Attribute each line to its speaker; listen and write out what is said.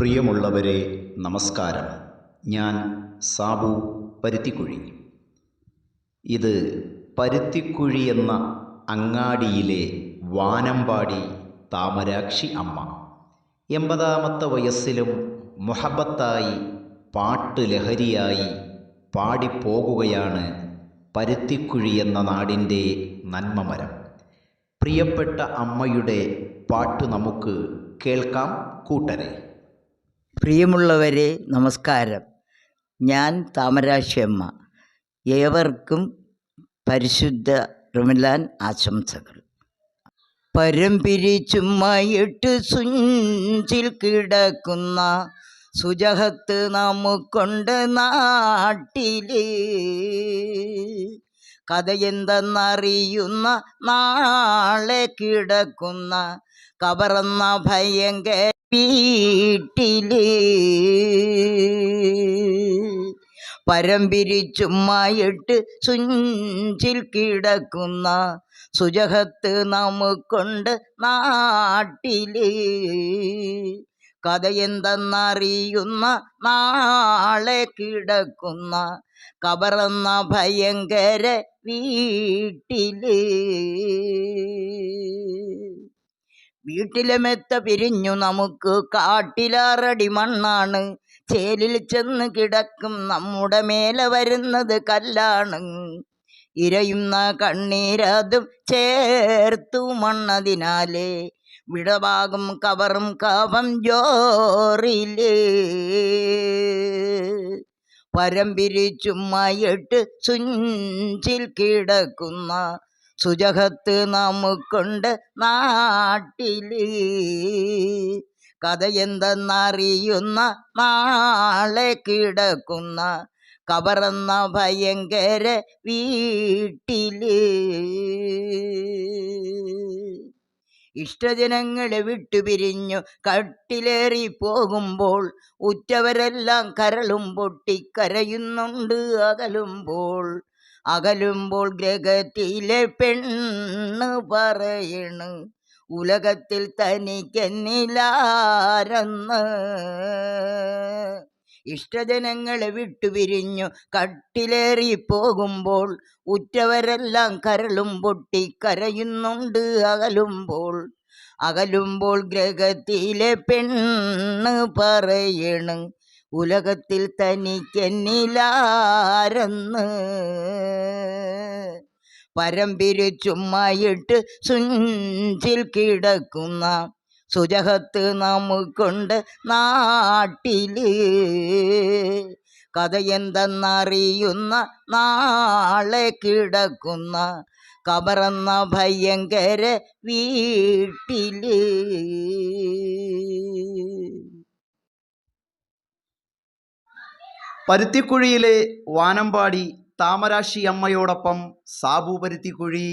Speaker 1: പ്രിയമുള്ളവരെ നമസ്കാരം. ഞാൻ സാബു പരുത്തിക്കുഴി. ഇത് പരുത്തിക്കുഴി എന്ന അങ്ങാടിയിലെ വാനമ്പാടി താമരാക്ഷി അമ്മ. എൺപതാമത്തെ വയസ്സിലും മുഹബത്തായി പാട്ട് ലഹരിയായി പാടിപ്പോകുകയാണ് പരുത്തിക്കുഴി എന്ന നാടിന്റെ നന്മമരം. പ്രിയപ്പെട്ട അമ്മയുടെ പാട്ട് നമുക്ക് കേൾക്കാം കൂട്ടരെ.
Speaker 2: പ്രിയമുള്ളവരെ നമസ്കാരം. ഞാൻ താമരാശിയമ്മ. ഏവർക്കും പരിശുദ്ധ റുമിലാൻ ആശംസകൾ. പരമ്പിരി ചുമ്മായിട്ട് സുഞ്ചിൽ കിടക്കുന്ന സുജഹത്ത് നമുക്കൊണ്ട് നാട്ടിൽ കഥയെന്തെന്നറിയുന്ന നാളെ കിടക്കുന്ന കബറന്ന ഭയങ്കര വീട്ടിൽ. പരമ്പിരി ചുമ്മായിട്ട് സുഞ്ചിൽ കിടക്കുന്ന സുജഹത്ത് നമുക്കൊണ്ട് നാട്ടിൽ. കഥയെന്തെന്നറിയുന്ന നാളെ കിടക്കുന്ന കബറന്ന ഭയങ്കര വീട്ടിൽ. വീട്ടിലെ മെത്ത പിരിഞ്ഞു നമുക്ക് കാട്ടിലാറടി മണ്ണാണ്. ചേലിൽ ചെന്ന് കിടക്കും നമ്മുടെ മേലെ വരുന്നത് കല്ലാണ്. ഇരയുന്ന കണ്ണീരതും ചേർത്തു മണ്ണതിനാലേ. വിടവാകും കവറും കവം ജോറിലേ. പരം ചുമ്മായിട്ട് സുഞ്ചിൽ കിടക്കുന്ന സുജഹത്ത് നമുക്കുണ്ട് നാട്ടിൽ കഥയെന്തെന്നറിയുന്ന നാളെ കിടക്കുന്ന കവറന്ന ഭയങ്കര വീട്ടിൽ. ഇഷ്ടജനങ്ങളെ വിട്ടുപിരിഞ്ഞു കട്ടിലേറി പോകുമ്പോൾ ഉറ്റവരെല്ലാം കരളും പൊട്ടിക്കരയുന്നുണ്ട് അകലുമ്പോൾ. അകലുമ്പോൾ ഗ്രഹത്തിലെ പെണ്ണ് പറയണ് ഉലകത്തിൽ തനിക്കെന്നിലാരെന്ന്? ഇഷ്ടജനങ്ങളെ വിട്ടുപിരിഞ്ഞു കട്ടിലേറി പോകുമ്പോൾ ഉറ്റവരെല്ലാം കരളും പൊട്ടി കരയുന്നുണ്ട് അകലുമ്പോൾ. അകലുമ്പോൾ ഗ്രഹത്തിലെ പെണ്ണ് പറയണ് ഉലകത്തിൽ തനിക്കെന്നിലാരെന്ന്. പരമ്പിരിച്ചുമായിട്ട് സുഞ്ചിൽ കിടക്കുന്ന സുജഹത്ത് നമുക്കുണ്ട് നാട്ടിൽ. കഥയെന്തെന്നറിയുന്ന നാളെ കിടക്കുന്ന കബറന്ന ഭയങ്കര വീട്ടിൽ.
Speaker 1: പരുത്തിക്കുഴിയിലെ വാനമ്പാടി താമരാശി അമ്മയോടൊപ്പം സാബു പരുത്തിക്കുഴി